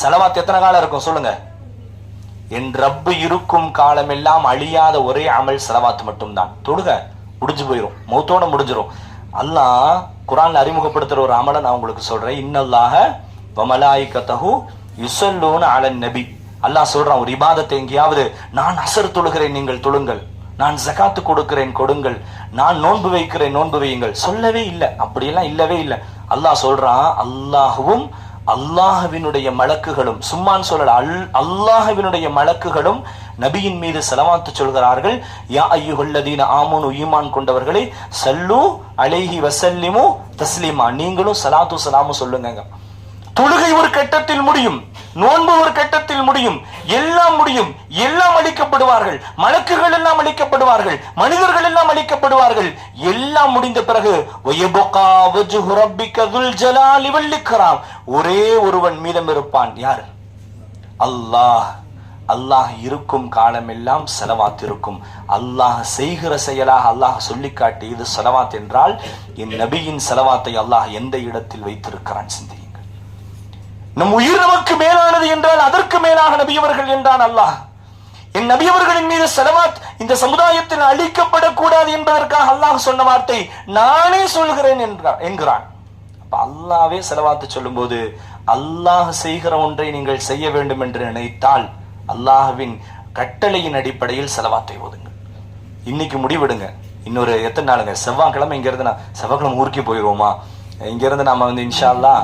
செலவாத்து எத்தனை காலம் இருக்கும் சொல்லுங்க. என் ரப்பு இருக்கும் காலமெல்லாம் அழியாத ஒரே அமல் செலவாத்து மட்டும்தான். தொடுங்க முடிஞ்சு போயிரும். மௌத்தோட முடிஞ்சிடும் அல்லாஹ் குரான் அறிமுகப்படுத்துற ஒரு அமலை நான் உங்களுக்கு சொல்றேன். இன்னல்லாக வமலாயிக்கத்தஹு யுசல்லூன் அலன் நபி. அல்லாஹ் சொல்றான் ஒரு இபாதத்தை எங்கேயாவது நான் அசர் தொழுகிறேன் நீங்கள் தொழுங்கள். நான் ஜகாத்து கொடுக்கிறேன் கொடுங்கள். நான் நோன்பு வைக்கிறேன் நோன்பு வையுங்கள். சொல்லவே இல்லை. அப்படியெல்லாம் இல்லவே இல்லை. அல்லாஹ் சொல்றான் அல்லாஹுவும் அல்லாஹவினுடைய மலக்குகளும் சும்மான் சொல்லல அல் அல்லாஹவினுடைய மலக்குகளும் நபியின் மீது செலவாத்து சொல்கிறார்கள் யா ஐயுகல்லதீன ஆமுனு ஈமான் கொண்டவர்களே சல்லு அலைஹி வசல்லிமு தஸ்லீமா. நீங்களும் சலாத்து சலாமு சொல்லுங்க தொழுகை ஒரு கட்டத்தில் முடியும். நோன்பு ஒரு கட்டத்தில் முடியும் எல்லாம் முடியும் எல்லாம் அளிக்கப்படுவார்கள் மலக்குகள் எல்லாம் அளிக்கப்படுவார்கள் மனிதர்கள் எல்லாம் அளிக்கப்படுவார்கள். எல்லாம் முடிந்த பிறகு ஒரே ஒருவன் மீதம் இருப்பான் யார்? அல்லாஹ். அல்லாஹ் இருக்கும் காலமெல்லாம் செலவாத் இருக்கும். அல்லாஹ் செய்கிற செயலாக அல்லாஹ் சொல்லி காட்டியது செலவாத் என்றால் என் நபியின் செலவாத்தை அல்லாஹ் எந்த இடத்தில் வைத்திருக்கிறான் சிந்தியுங்கள். நம் உயிர் நமக்கு மேல அதற்கு நபியவர்கள் என்றான் அல்லாஹ். என் நபியவர்களின் மீது செலவாத் இந்த சமுதாயத்தில் அழிக்கப்படக்கூடாது என்பதற்காக அல்லாஹ் சொன்ன வார்த்தை நானே சொல்கிறேன் என்றான் என்கிறான். அப்ப அல்லாவே செலவாத்து சொல்லும்போது அல்லாஹ் செய்கிற ஒன்றை நீங்கள் செய்ய வேண்டும் என்று நினைத்தால் அல்லாஹ்வின் கட்டளையின் அடிப்படையில் செலவாத்தை ஓதுங்கள். இன்னைக்கு முடிவெடுங்க. இன்னொரு எத்தனை நாளுங்க? செவ்வாய்க்கிழமை இங்கிருந்து நான் செவ்வாய்க்கிழமை ஊருக்கு போயிடுவோமா இங்கிருந்து நாம வந்து இன்ஷா அல்லாஹ்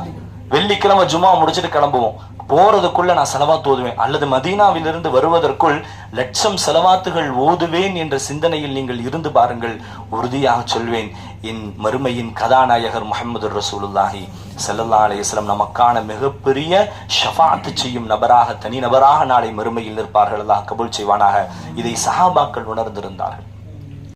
வெள்ளிக்கிழமை ஜுமா முடிச்சுட்டு கிளம்புவோம். போறதுக்குள்ள நான் செலவாத்து ஓதுவேன். அல்லது மதீனாவிலிருந்து வருவதற்குள் லட்சம் செலவாத்துகள் ஓதுவேன் என்ற சிந்தனையில் நீங்கள் இருந்து பாருங்கள். உறுதியாக சொல்வேன். என் மறுமையின் கதாநாயகர் முகமது ரசூலுல்லாஹி செல்லல்லா அலையம் நமக்கான மிகப்பெரிய ஷஃபாத்து செய்யும் நபராக தனி நபராக நாளை மறுமையில் நிற்பார்கள். அல்லாஹ் கபூல் செய்வானாக. இதை சஹாபாக்கள் உணர்ந்திருந்தார்கள்.